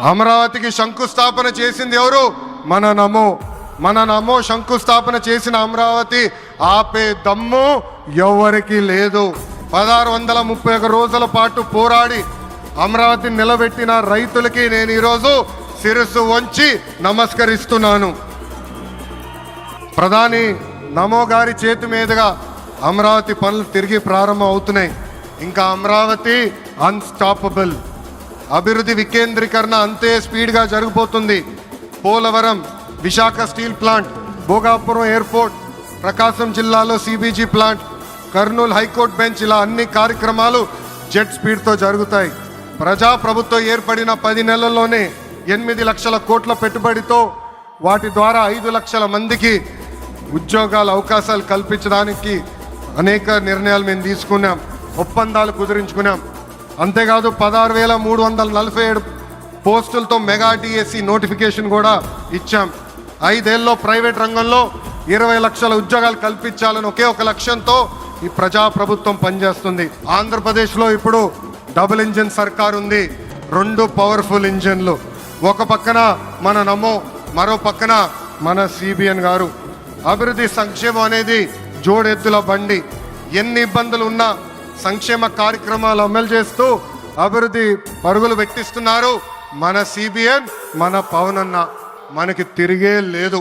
అమరావతికి శంకుస్థాపన చేసింది ఎవరు? మన నమో మన నమో శంకుస్థాపన చేసిన అమరావతి ఆపే దమ్ము ఎవరికి లేదు. పదహారు వందల ముప్పై ఒక రోజుల పాటు పోరాడి అమరావతి నిలబెట్టిన రైతులకి నేను ఈరోజు శిరస్సు వంచి నమస్కరిస్తున్నాను. ప్రధాని నమో గారి చేతి మీదుగా అమరావతి పనులు తిరిగి ప్రారంభం అవుతున్నాయి. ఇంకా అమరావతి అన్స్టాపబుల్ అభివృద్ధి వికేంద్రీకరణ అంతే స్పీడ్గా జరిగిపోతుంది. Polavaram Visakha steel plant Bhogapuram airport Prakasam జిల్లాలో CBG plant Kurnool high court bench ఇలా అన్ని కార్యక్రమాలు జెట్ స్పీడ్తో జరుగుతాయి. ప్రజా ప్రభుత్వం ఏర్పడిన పది నెలల్లోనే ఎనిమిది లక్షల కోట్ల పెట్టుబడితో వాటి ద్వారా ఐదు లక్షల మందికి ఉద్యోగాల అవకాశాలు కల్పించడానికి అనేక నిర్ణయాలు మేము తీసుకున్నాం. ఒప్పందాలు కుదిరించుకున్నాం. అంతేకాదు పదహారు వేల మూడు వందల నలభై ఏడు పోస్టులతో మెగా డిఎస్సి నోటిఫికేషన్ కూడా ఇచ్చాం. ఐదేళ్ళలో ప్రైవేట్ రంగంలో ఇరవై లక్షల ఉద్యోగాలు కల్పించాలని ఒకే ఒక లక్ష్యంతో ఈ ప్రజా ప్రభుత్వం పనిచేస్తుంది. ఆంధ్రప్రదేశ్లో ఇప్పుడు డబుల్ ఇంజిన్ సర్కార్ ఉంది. రెండు పవర్ఫుల్ ఇంజిన్లు. ఒక పక్కన మన నమో మరో పక్కన మన సిబిఎన్ గారు. అభివృద్ధి సంక్షేమం అనేది జోడెత్తుల బండి. ఎన్ని ఇబ్బందులు ఉన్నా సంక్షేమ కార్యక్రమాలు అమలు చేస్తూ అభివృద్ధి పరుగులు పెట్టిస్తున్నారు మన సిబిఎన్ మన పవన్ అన్న మనకి తిరిగే లేదు.